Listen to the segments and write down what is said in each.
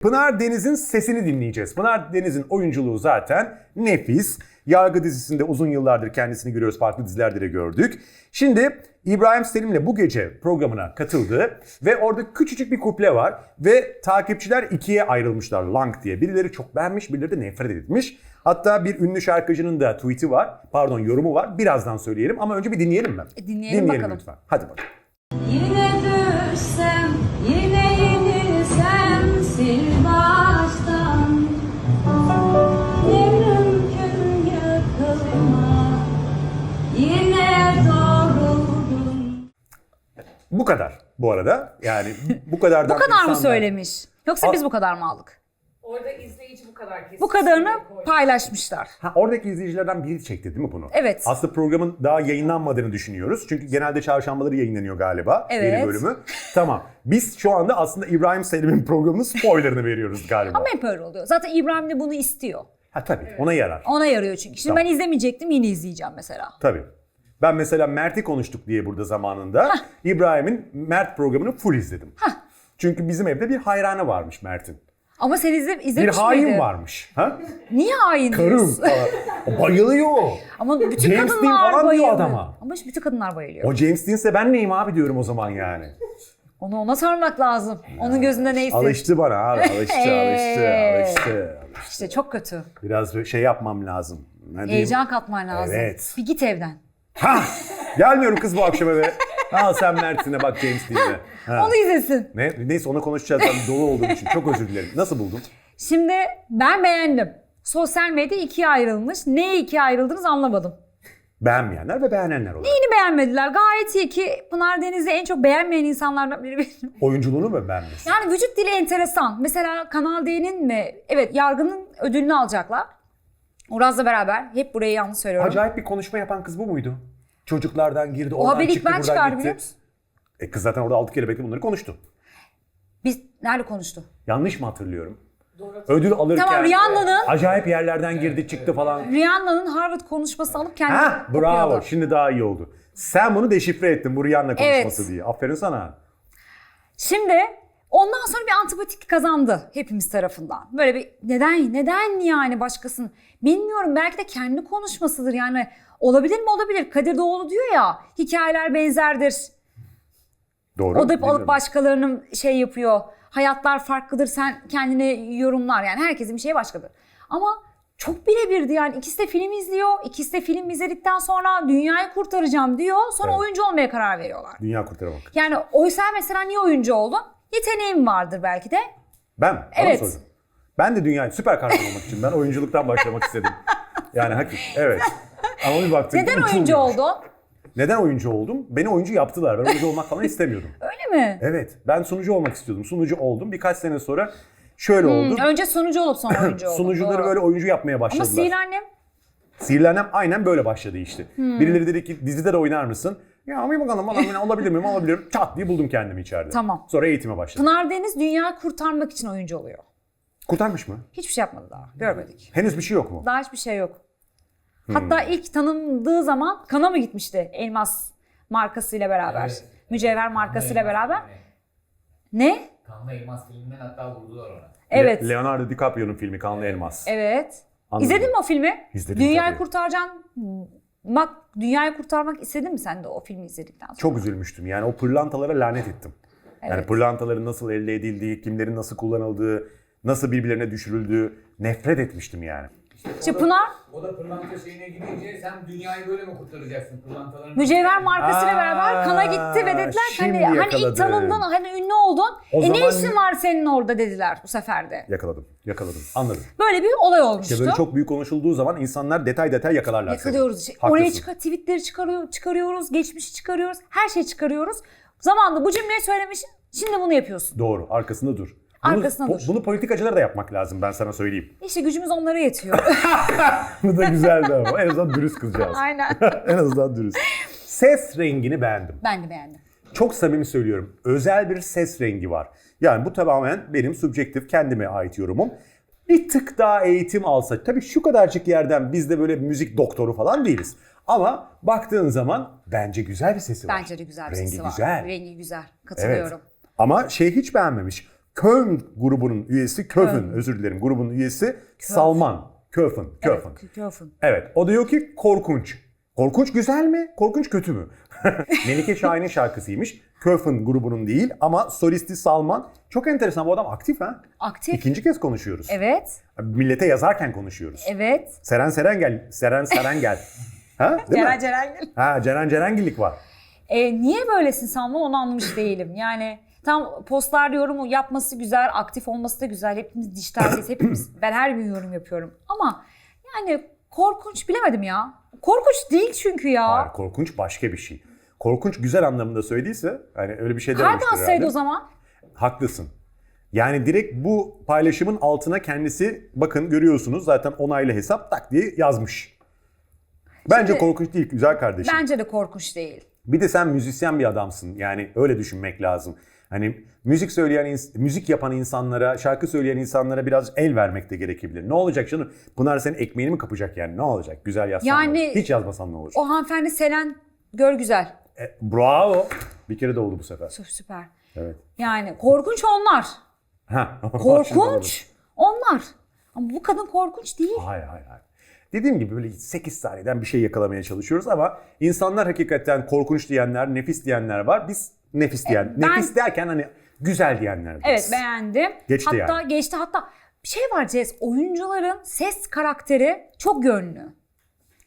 Pınar Deniz'in sesini dinleyeceğiz. Pınar Deniz'in oyunculuğu zaten nefis. Yargı dizisinde uzun yıllardır kendisini görüyoruz. Farklı dizilerde de gördük. Şimdi İbrahim Selim'le bu gece programına katıldı ve orada küçücük bir kuple var ve takipçiler ikiye ayrılmışlar Lang diye. Birileri çok beğenmiş, birileri de nefret etmiş. Hatta bir ünlü şarkıcının da tweet'i var, pardon yorumu var. Birazdan söyleyelim ama önce bir dinleyelim mi? E, dinleyelim bakalım. lütfen. Hadi bakalım. Bu kadar bu arada. Yani bu kadardan Bu kadar mı söylemiş? Yoksa biz bu kadar mı aldık? Orada izleyici bu kadar kesin. Bu kadarını paylaşmışlar. Ha, oradaki izleyicilerden biri çekti değil mi bunu? Evet. Aslında programın daha yayınlanmadığını düşünüyoruz. Çünkü genelde çarşambaları yayınlanıyor galiba. Evet. Yeni bölümü. Tamam. Biz şu anda aslında İbrahim Selim'in programının spoilerını veriyoruz galiba. Ama hep öyle oluyor. Zaten İbrahim de bunu istiyor. Ha tabii ona yarar. Ona yarıyor çünkü. Şimdi Tamam. ben izlemeyecektim yine izleyeceğim mesela. Tabii. Ben mesela Mert'i konuştuk diye burada zamanında İbrahim'in Mert programını full izledim. Çünkü bizim evde bir hayranı varmış Mert'in. Ama sen izle, Bir izlemiş hain miydin? varmış. Ha? Niye hain Karım diyorsun? falan. O bayılıyor. Ama bütün James Dean kadınlar falan diyor bayılıyor. adama. Ama işte bütün kadınlar bayılıyor. O James Dean'se ben neyim abi diyorum o zaman yani. Onu ona sormak lazım. Onun gözünde neyse. Alıştı bana abi. Alıştı, alıştı, Hey. alıştı. İşte çok kötü. Biraz böyle şey yapmam lazım. Ne diyeyim? Heyecan katman lazım. Evet. Bir git evden. Ha! Gelmiyorum kız bu akşam eve. Al sen Mert'ine bak James Dean'e. Ha. Onu izlesin. Ne? Neyse ona konuşacağız ben dolu olduğum için. Çok özür dilerim. Nasıl buldun? Şimdi ben beğendim. Sosyal medya ikiye ayrılmış. Neye ikiye ayrıldınız anlamadım. Beğenmeyenler ve beğenenler olarak. Yeni beğenmediler. Gayet iyi ki Pınar Deniz'i en çok beğenmeyen insanlardan biri benim. Oyunculuğunu mu beğenmesin? Yani vücut dili enteresan. Mesela Kanal D'nin mi? Evet yargının ödülünü alacaklar. Uraz'la beraber. Hep burayı yanlış söylüyorum. Acayip bir konuşma yapan kız bu muydu? Çocuklardan girdi, O oradan haberi ilk çıktı, ben buradan çıkardım gitti. biliyor musun? E kız zaten orada altı kere bekle bunları konuştu. Biz nerede konuştu? Yanlış mı hatırlıyorum? Ödül alırken Tamam, Rihanna'nın- acayip yerlerden girdi çıktı falan. Rihanna'nın Harvard konuşması alıp kendi Ha bravo okuyordu. şimdi daha iyi oldu. Sen bunu deşifre ettin bu Rihanna konuşması Evet. diye. Aferin sana. Şimdi ondan sonra bir antipatik kazandı hepimiz tarafından. Böyle bir neden neden yani başkasının bilmiyorum belki de kendi konuşmasıdır yani olabilir mi olabilir. Kadir Doğulu diyor ya hikayeler benzerdir. Doğru. O da bilmiyorum. alıp başkalarının şey yapıyor. Hayatlar farklıdır sen kendine yorumlar yani herkesin bir şeyi başkadır. Ama çok birebirdi yani ikisi de film izliyor. İkisi de film izledikten sonra dünyayı kurtaracağım diyor. Sonra Evet. oyuncu olmaya karar veriyorlar. Dünya kurtaramak. Yani oysa mesela niye oyuncu oldun? Yeteneğim vardır belki de. Ben? Bana Evet. Ben de dünya süper kahraman olmak için ben oyunculuktan başlamak istedim. Yani hakik evet. Ama bir baktım Neden oyuncu oldun? Neden oyuncu oldum? Beni oyuncu yaptılar. Ben oyuncu olmak falan istemiyordum. Öyle mi? Evet. Ben sunucu olmak istiyordum. Sunucu oldum. Birkaç sene sonra şöyle oldu. Önce sunucu olup sonra oyuncu oldun. Sunucuları doğru. böyle oyuncu yapmaya Ama başladılar. Sihirli Annem Sihirli Annem aynen böyle başladı işte. Hmm. Birileri dedi ki dizide de oynar mısın? Ya bir bakalım falan filan, olabilir miyim olabilirim. Çat diye buldum kendimi içeride. Tamam. Sonra eğitime başladım. Pınar Deniz dünyayı kurtarmak için oyuncu oluyor. Kurtarmış mı? Hiçbir şey yapmadı daha. Görmedik. Henüz bir şey yok mu? Daha hiçbir şey yok. Hmm. Hatta ilk tanındığı zaman kana mı gitmişti Elmas markasıyla beraber? Evet. Mücevher markasıyla beraber. Ne? Kanlı Elmas filminden hatta vurdular ona. Evet. Le- Leonardo DiCaprio'nun filmi Kanlı Elmas. Evet. Anladım. İzledin mi o filmi? İzledim Dünyayı tabii. kurtaracaksın. Bak dünyayı kurtarmak istedin mi sen de o filmi izledikten sonra? Çok üzülmüştüm. Yani o pırlantalara lanet ettim. Yani Evet. pırlantaların nasıl elde edildiği, kimlerin nasıl kullanıldığı, nasıl birbirlerine düşürüldüğü nefret etmiştim yani. İşte Pınar O da pırlanta şeyine gidince sen dünyayı böyle mi kurtaracaksın pırlantaların? mücevher markasıyla Aa, beraber kana gitti ve dediler ki hani, hani yakaladım. ilk tanındın, hani ünlü oldun. O e ne zaman- işin var senin orada dediler bu sefer de. Yakaladım, yakaladım. Anladım. Böyle bir olay olmuştu. İşte böyle çok büyük konuşulduğu zaman insanlar detay detay yakalarlar seni. Yakalıyoruz. işte. Haklısın. Oraya çıkar, tweetleri çıkarıyor, çıkarıyoruz, geçmişi çıkarıyoruz, her şeyi çıkarıyoruz. Zamanında bu cümleyi söylemişsin, şimdi bunu yapıyorsun. Doğru, arkasında dur. Bunu, Arkasında bu- dur. Bunu politikacılara da yapmak lazım ben sana söyleyeyim. İşte gücümüz onlara yetiyor. Bu da güzeldi ama en azından dürüst kızcağız. Aynen. en azından dürüst. Ses rengini beğendim. Ben de beğendim. Çok samimi söylüyorum. Özel bir ses rengi var. Yani bu tamamen benim subjektif kendime ait yorumum. Bir tık daha eğitim alsa, tabii şu kadarcık yerden biz de böyle müzik doktoru falan değiliz. Ama baktığın zaman bence güzel bir sesi var. Bence de güzel bir Rengi sesi var. güzel. Rengi güzel. Evet. Katılıyorum. Ama şey hiç beğenmemiş. Köln grubunun üyesi, Köfün Köln. özür dilerim grubun üyesi Salman. Köfün, Köfün. Evet, Köfün. Evet. O diyor ki korkunç. Korkunç güzel mi? Korkunç kötü mü? Melike Şahin'in şarkısıymış. Köfün grubunun değil ama solisti Salman. Çok enteresan bu adam aktif ha. Aktif. İkinci kez konuşuyoruz. Evet. Millete yazarken konuşuyoruz. Evet. Seren Serengel, Seren Serengel. ha? Değil Ceren mi? Cerengil. Ha, Ceren Cerengillik var. E, niye böylesin Salman onu anlamış değilim. Yani tam postlarda yorum yapması güzel, aktif olması da güzel. Hepimiz dijitaldeyiz, hepimiz. Ben her gün yorum yapıyorum. Ama yani korkunç bilemedim ya. Korkunç değil çünkü ya. Hayır, korkunç başka bir şey. Korkunç güzel anlamında söylediyse hani öyle bir şey Kalp dememiştir hastaydı herhalde. o zaman. Haklısın. Yani direkt bu paylaşımın altına kendisi bakın görüyorsunuz zaten onaylı hesap tak diye yazmış. Bence Şimdi- korkunç değil güzel kardeşim. Bence de korkunç değil. Bir de sen müzisyen bir adamsın. Yani öyle düşünmek lazım. Hani müzik söyleyen, müzik yapan insanlara, şarkı söyleyen insanlara biraz el vermek de gerekebilir. Ne olacak canım? Pınar senin ekmeğini mi kapacak yani? Ne olacak? Güzel yazsan Yani- ne olur? Hiç yazmasan ne olur? O hanımefendi Selen Gör Güzel. E, bravo. Bir kere de oldu bu sefer. Sü- Süper. Evet. Yani korkunç onlar. Ha. Korkunç onlar. Ama bu kadın korkunç değil. Hayır hayır hayır. Dediğim gibi böyle 8 saniyeden bir şey yakalamaya çalışıyoruz ama insanlar hakikaten korkunç diyenler, nefis diyenler var. Biz nefis diyen, E, ben- nefis derken hani güzel diyenler. Evet beğendim. Geçti hatta yani. geçti hatta bir şey var Cez. Oyuncuların ses karakteri çok yönlü.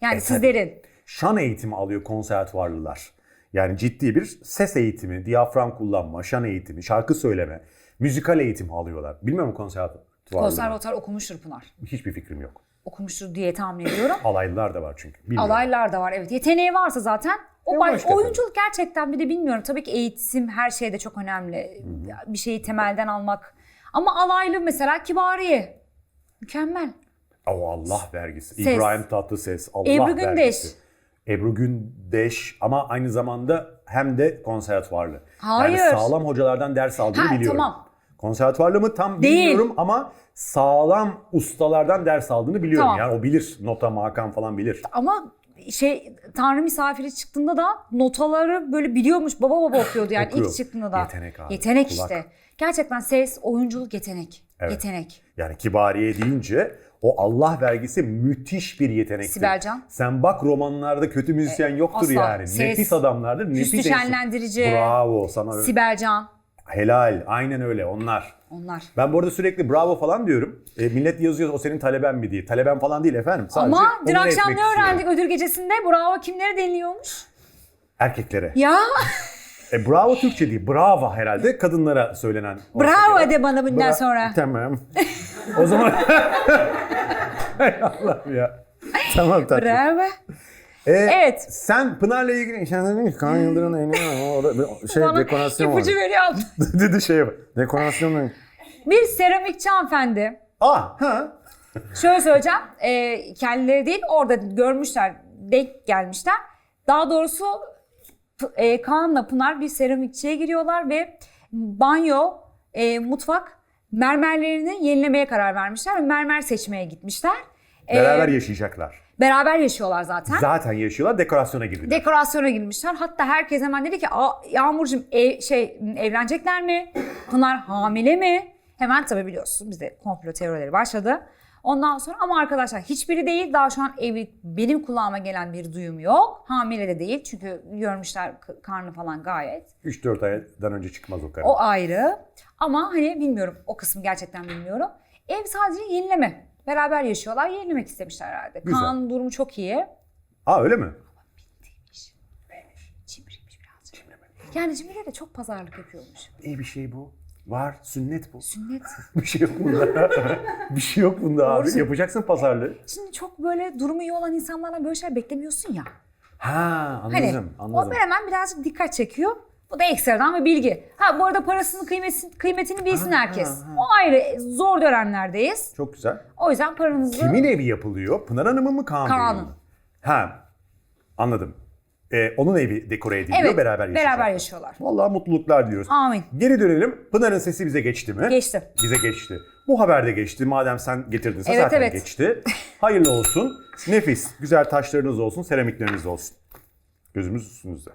Yani E, sizlerin. Şan eğitimi alıyor konservatuvarlılar. Yani ciddi bir ses eğitimi, diyafram kullanma, şan eğitimi, şarkı söyleme, müzikal eğitimi alıyorlar. Bilmiyor musun konservatuvarlılar? Konservatuar okumuştur Pınar. Hiçbir fikrim yok. Okumuştur diye tahmin ediyorum. Alaylılar da var çünkü. Bilmiyorum. Alaylar da var evet. Yeteneği varsa zaten o Ya baş- oyunculuk gerçekten bir de bilmiyorum. Tabii ki eğitim her şeyde çok önemli. Bir şeyi temelden almak. Ama alaylı mesela Kibariye. Mükemmel. O Allah vergisi. Ses. İbrahim Tatlıses. Allah Ebru Gündeş. vergisi. Ebru Gündeş ama aynı zamanda hem de konservatuvarlı. Hayır. Yani sağlam hocalardan ders aldığını Ha, biliyorum. tamam. Konservatuvarlı mı tam Değil. bilmiyorum ama sağlam ustalardan ders aldığını biliyorum. Tamam. Yani o bilir. Nota, makam falan bilir. Ama şey Tanrı misafiri çıktığında da notaları böyle biliyormuş baba baba okuyordu yani Okuyor. ilk çıktığında da. Yetenek abi, Yetenek kulak. işte. Gerçekten ses, oyunculuk yetenek. Evet. Yetenek. Yani kibariye deyince o Allah vergisi müthiş bir yetenektir. Sibelcan. Sen bak romanlarda kötü müzisyen yoktur asla. yani. Ses, nefis adamlardır. Nefis Hüsnü enstrü- şenlendirici. Bravo sana. Sibelcan. Helal. Aynen öyle onlar. Onlar. Ben bu arada sürekli bravo falan diyorum. E, millet yazıyor o senin taleben mi diye. Taleben falan değil efendim. Sadece Ama dün onur akşam etmek ne öğrendik istiyorum. ödül gecesinde? Bravo kimleri deniliyormuş? Erkeklere. Ya E, bravo Türkçe değil. Bravo herhalde kadınlara söylenen. olsa bravo gerek. de bana bundan Bra- sonra. Tamam. o zaman... Hay Allah'ım ya. Tamam tatlım. Bravo. E, Evet. Sen Pınar'la ilgili sen dedin ki Kaan Yıldırım'ın en orada şey Bana dekorasyon var. ipucu veriyor. dedi şey var. Dekorasyon Bir seramikçi hanımefendi. Ah ha. Şöyle söyleyeceğim. E, kendileri değil orada görmüşler, denk gelmişler. Daha doğrusu e, Kaan'la Pınar bir seramikçiye giriyorlar ve banyo, e, mutfak mermerlerini yenilemeye karar vermişler ve mermer seçmeye gitmişler. E, Beraber yaşayacaklar. Beraber yaşıyorlar zaten. Zaten yaşıyorlar. Dekorasyona girdiler. Dekorasyona girmişler. Hatta herkes hemen dedi ki "Aa, Yağmurcuğum ev, şey evlenecekler mi? Pınar hamile mi? Hemen tabii biliyorsun bizde komplo teorileri başladı. Ondan sonra ama arkadaşlar hiçbiri değil. Daha şu an evi benim kulağıma gelen bir duyum yok. Hamile de değil çünkü görmüşler karnı falan gayet. 3-4 aydan önce çıkmaz o karı. O ayrı. Ama hani bilmiyorum o kısmı gerçekten bilmiyorum. Ev sadece yenileme. Beraber yaşıyorlar. Yenilemek istemişler herhalde. Güzel. Kaan'ın durumu çok iyi. Aa öyle mi? Cimriymiş birazcık. Yani cimriler de çok pazarlık yapıyormuş. İyi bir şey bu. Var. Sünnet bu. Sünnet. bir şey yok bunda. bir şey yok bunda abi. Doğru. Yapacaksın pazarlığı. Şimdi çok böyle durumu iyi olan insanlardan böyle şeyler beklemiyorsun ya. Ha Hani anladım. o anladım. hemen birazcık dikkat çekiyor. Bu da ekstradan bir bilgi. Ha bu arada parasının kıymetini, kıymetini bilsin herkes. O ayrı zor dönemlerdeyiz. Çok güzel. O yüzden paranızı Kimin evi yapılıyor? Pınar Hanım'ın mı Kaan Bey'in Kaan'ın. mi? Ha anladım. Ee, onun evi dekore ediliyor. evet beraber yaşayacaklar. beraber yaşıyorlar. Vallahi mutluluklar diyoruz. Amin. Geri dönelim. Pınar'ın sesi bize geçti mi? Geçti. Bize geçti. Bu haber de geçti. Madem sen getirdinse Evet, zaten evet. geçti. Hayırlı olsun. Nefis. Güzel taşlarınız olsun. Seramikleriniz olsun. Gözümüz üstünüzde.